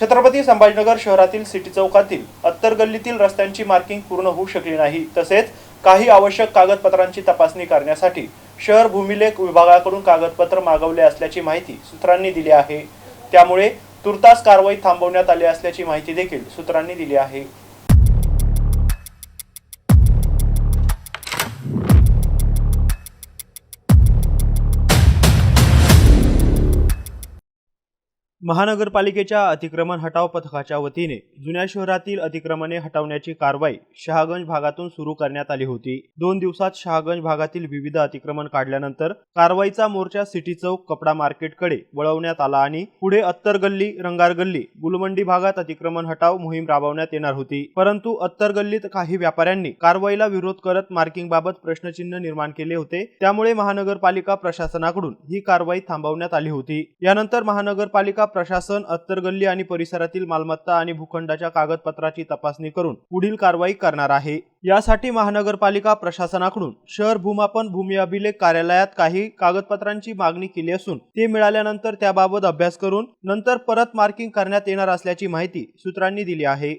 छत्रपती संभाजीनगर शहरातील सिटी चौकातील अत्तर गल्लीतील रस्त्यांची मार्किंग पूर्ण होऊ शकली नाही. तसेच काही आवश्यक कागदपत्रांची तपासणी करण्यासाठी शहर भूमिलेख विभागाकडून कागदपत्र मागवले असल्याची माहिती सूत्रांनी दिली आहे. त्यामुळे तुर्तास कारवाई थांबवण्यात आली असल्याची माहिती देखील सूत्रांनी दिली आहे. महानगरपालिकेच्या अतिक्रमण हटाव पथकाच्या वतीने जुन्या शहरातील अतिक्रमणे हटवण्याची कारवाई शहागंज भागातून सुरू करण्यात आली होती. दोन दिवसात शहागंज भागातील विविध अतिक्रमण काढल्यानंतर कारवाईचा मोर्चा सिटी चौक कपडा मार्केटकडे वळवण्यात आला आणि पुढे अत्तर गल्ली रंगार गल्ली गुलमंडी भागात अतिक्रमण हटाव मोहीम राबवण्यात येणार होती. परंतु अत्तर गल्लीत काही व्यापाऱ्यांनी कारवाईला विरोध करत मार्किंगबाबत प्रश्नचिन्ह निर्माण केले होते. त्यामुळे महानगरपालिका प्रशासनाकडून ही कारवाई थांबवण्यात आली होती. यानंतर महानगरपालिका प्रशासन अत्तरगल्ली आणि परिसरातील मालमत्ता आणि भूखंडाच्या कागदपत्राची तपासणी करून पुढील कारवाई करणार आहे. यासाठी महानगरपालिका प्रशासनाकडून शहर भूमापन भूमी अभिलेख कार्यालयात काही कागदपत्रांची मागणी केली असून ते मिळाल्यानंतर त्याबाबत अभ्यास करून नंतर परत मार्किंग करण्यात येणार असल्याची माहिती सूत्रांनी दिली आहे.